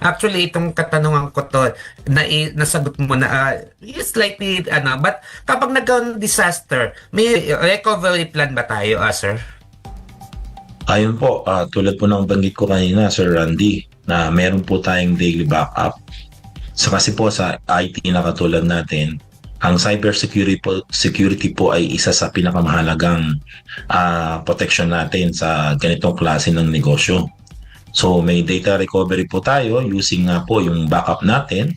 Actually, itong katanungan ko to, na, nasagot mo na, uh, slightly, ano, but kapag nagkaroon disaster, may recovery plan ba tayo, ah, sir? Ayun po, ah, tulad po ng banggit ko kanina, Sir Randy, na meron po tayong daily backup. So kasi po sa IT na katulad natin, ang cybersecurity po, security po ay isa sa pinakamahalagang ah, protection natin sa ganitong klase ng negosyo. So may data recovery po tayo using nga po yung backup natin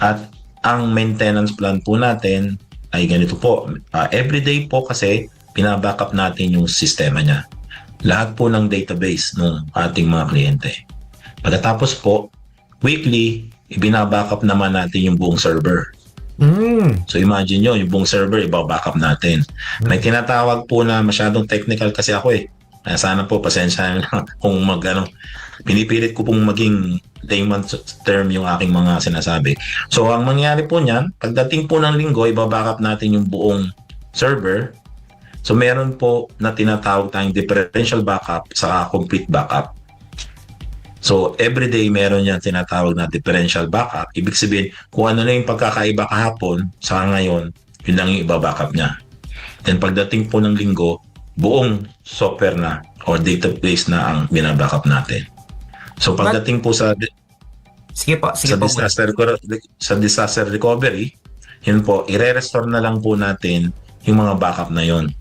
at ang maintenance plan po natin ay ganito po. Ah, everyday po kasi pinabackup natin yung sistema niya lahat po ng database ng ating mga kliyente. Pagkatapos po, weekly, ibinabackup naman natin yung buong server. Mm. So imagine nyo, yung buong server, ibabackup natin. May tinatawag po na masyadong technical kasi ako eh. Ah, Sana po, pasensya na kung mag, ano, pinipilit ko pong maging layman term yung aking mga sinasabi. So ang mangyari po niyan, pagdating po ng linggo, ibabackup natin yung buong server. So meron po na tinatawag tayong differential backup sa complete backup. So every day meron yan tinatawag na differential backup. Ibig sabihin, kung ano na yung pagkakaiba kahapon sa ngayon, yun lang yung iba-backup niya. Then pagdating po ng linggo, buong software na or database na ang binabackup natin. So pagdating po sa Sige po, sige sa po. disaster sa disaster recovery, yun po, ire-restore na lang po natin yung mga backup na yon.